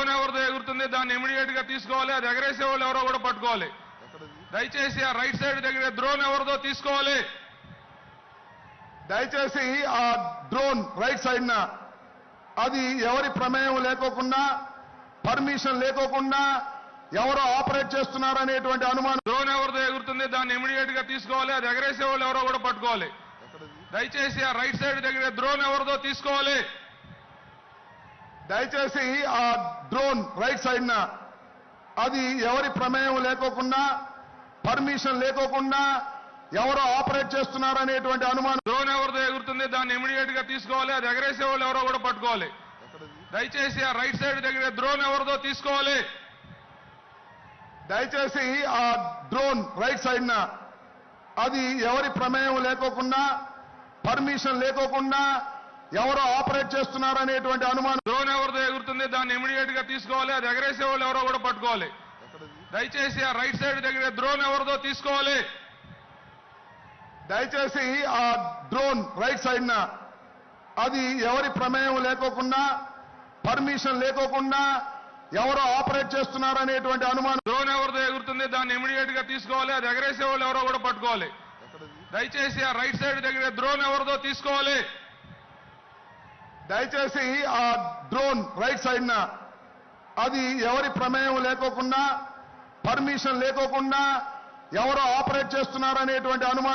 Drone ఎవరిదో ఎగురుతుంది దాన్ని ఇమీడియట్గా తీసుకోవాలి. అది ఎగరేసే వాళ్ళు ఎవరో కూడా పట్టుకోవాలి. దయచేసి ఆ రైట్ సైడ్ దగ్గర డ్రోన్ ఎవరిదో తీసుకోవాలి. దయచేసి ఆ డ్రోన్ రైట్ సైడ్ న అది ఎవరి ప్రమేయం లేకోకుండా పర్మిషన్ లేకోకుండా ఎవరో ఆపరేట్ చేస్తున్నారనేటువంటి అనుమానం. డ్రోన్ ఎవరిదో ఎగురుతుంది దాన్ని ఇమీడియట్గా తీసుకోవాలి. అది ఎగరేసే వాళ్ళు ఎవరో కూడా పట్టుకోవాలి. దయచేసి ఆ రైట్ సైడ్ దగ్గర డ్రోన్ ఎవరిదో తీసుకోవాలి. దయచేసి ఆ డ్రోన్ రైట్ సైడ్ న అది ఎవరి ప్రమేయం లేకోకుండా పర్మిషన్ లేకోకుండా ఎవరో ఆపరేట్ చేస్తున్నారనేటువంటి అనుమానం. డ్రోన్ ఎవరిదో ఎగురుతుంది దాన్ని ఇమీడియట్గా తీసుకోవాలి. అది ఎగరేసే వాళ్ళు ఎవరో కూడా పట్టుకోవాలి. దయచేసి ఆ రైట్ సైడ్ దగ్గర డ్రోన్ ఎవరిదో తీసుకోవాలి. దయచేసి ఆ డ్రోన్ రైట్ సైడ్ న అది ఎవరి ప్రమేయం లేకోకుండా పర్మిషన్ లేకోకుండా ఎవరో ఆపరేట్ చేస్తున్నారనేటువంటి అనుమానం. డ్రోన్ ఎవరిదో ఎగురుతుంది దాన్ని ఇమీడియట్గా తీసుకోవాలి. అది ఎగరేసే వాళ్ళు ఎవరో కూడా పట్టుకోవాలి. దయచేసి ఆ రైట్ సైడ్ దగ్గర డ్రోన్ ఎవరిదో తీసుకోవాలి. దయచేసి ఆ డ్రోన్ రైట్ సైడ్ న అది ఎవరి ప్రమేయం లేకోకుండా పర్మిషన్ లేకోకుండా ఎవరో ఆపరేట్ చేస్తున్నారనేటువంటి అనుమానం. డ్రోన్ ఎవరిదో ఎగురుతుంది దాన్ని ఇమీడియట్గా తీసుకోవాలి. అది ఎగరేసే వాళ్ళు ఎవరో కూడా పట్టుకోవాలి. దయచేసి ఆ రైట్ సైడ్ దగ్గర డ్రోన్ ఎవరిదో తీసుకోవాలి. దయచేసి ఆ డ్రోన్ రైట్ సైడ్ అది ఎవరి ప్రమేయం లేకోకుండా పర్మిషన్ లేకోకుండా ఎవరో ఆపరేట్ చేస్తున్నారనేటువంటి అనుమానం